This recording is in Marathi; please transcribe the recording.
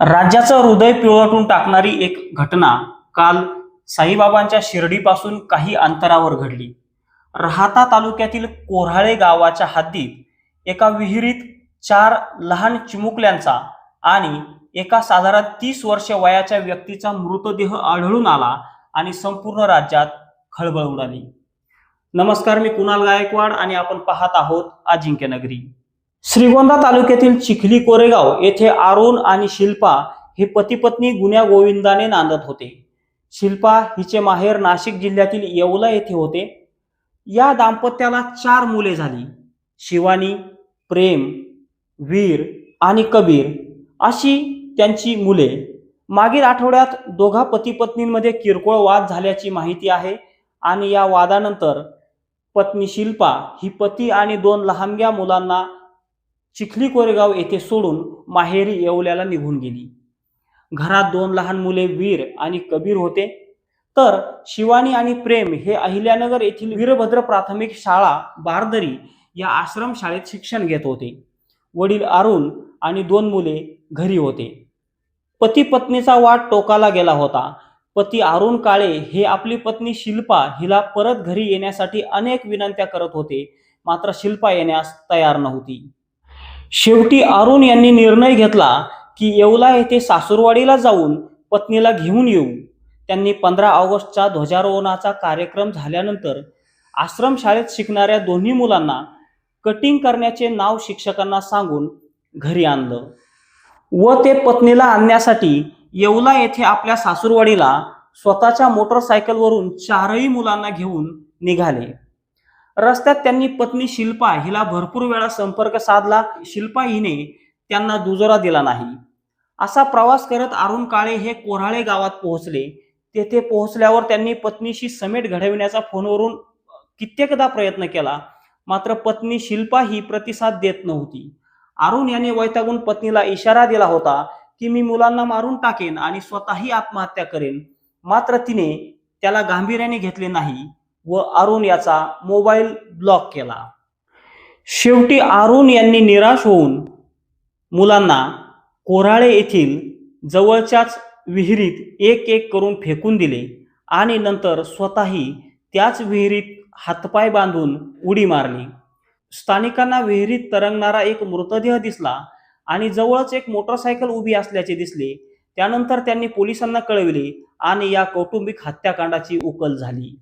राज्याचं हृदय पिळवटून टाकणारी एक घटना काल साईबाबांच्या शिर्डीपासून काही अंतरावर घडली. राहता तालुक्यातील कोऱ्हाळे गावाच्या हद्दीत एका विहिरीत चार लहान चिमुकल्यांचा आणि एका साधारण तीस वर्ष वयाच्या व्यक्तीचा मृतदेह आढळून आला आणि संपूर्ण राज्यात खळबळ उडाली. नमस्कार मी कुणाल गायकवाड आणि आपण पाहत आहोत अजिंक्य नगरी श्रीगोंदा तालुक्यातील चिखली कोरेगाव येथे आरुण आणि शिल्पा हे पतीपत्नी गुन्ह्या गोविंदाने नांदत होते. शिल्पा हिचे माहेर नाशिक जिल्ह्यातील येवला येथे होते. या दाम्पत्याला चार मुले झाली. शिवानी प्रेम वीर आणि कबीर अशी त्यांची मुले. मागील आठवड्यात दोघा पतीपत्नींमध्ये किरकोळ वाद झाल्याची माहिती आहे आणि या वादानंतर पत्नी शिल्पा ही पती आणि दोन लहानग्या मुलांना चिखली कोरेगाव येथे सोडून माहेरी येवल्याला निघून गेली. घरात दोन लहान मुले वीर आणि कबीर होते. तर शिवानी आणि प्रेम हे अहिल्यानगर येथील वीरभद्र प्राथमिक शाळा बारदरी या आश्रम शाळेत शिक्षण घेत होते. वडील अरुण आणि दोन मुले घरी होते. पती पत्नीचा वाट टोकाला गेला होता. पती अरुण काळे हे आपली पत्नी शिल्पा हिला परत घरी येण्यासाठी अनेक विनंत्या करत होते. मात्र शिल्पा येण्यास तयार नव्हती. शेवटी अरुण यांनी निर्णय घेतला की येवला येथे सासूरवाडीला जाऊन पत्नीला घेऊन येऊ. त्यांनी पंधरा ऑगस्टचा ध्वजारोहणाचा कार्यक्रम झाल्यानंतर आश्रमशाळेत शिकणाऱ्या दोन्ही मुलांना कटिंग करण्याचे नाव शिक्षकांना सांगून घरी आणलं. व ते पत्नीला आणण्यासाठी येवला येथे आपल्या सासूरवाडीला स्वतःच्या मोटरसायकलवरून चारही मुलांना घेऊन निघाले. रस्त्यात त्यांनी पत्नी शिल्पा हिला भरपूर वेळा संपर्क साधला. शिल्पा हिने त्यांना दुजोरा दिला नाही. असा प्रवास करत अरुण काळे हे कोराळे गावात पोहोचले. तेथे पोहोचल्यावर त्यांनी पत्नीशी समेट घडविण्याचा फोनवरून कित्येकदा प्रयत्न केला. मात्र पत्नी शिल्पा ही प्रतिसाद देत नव्हती. अरुण याने वैतागून पत्नीला इशारा दिला होता की मी मुलांना मारून टाकेन आणि स्वतःही आत्महत्या करेन. मात्र तिने त्याला गांभीर्याने घेतले नाही. व अरुण याचा मोबाईल ब्लॉक केला. शेवटी अरुण यांनी निराश होऊन मुलांना कोराळे येथील जवळच्याच विहिरीत एक एक करून फेकून दिले आणि नंतर स्वतःही त्याच विहिरीत हातपाय बांधून उडी मारली. स्थानिकांना विहिरीत तरंगणारा एक मृतदेह दिसला आणि जवळच एक मोटरसायकल उभी असल्याचे दिसले. त्यानंतर त्यांनी पोलिसांना कळविले आणि या कौटुंबिक हत्याकांडाची उकल झाली.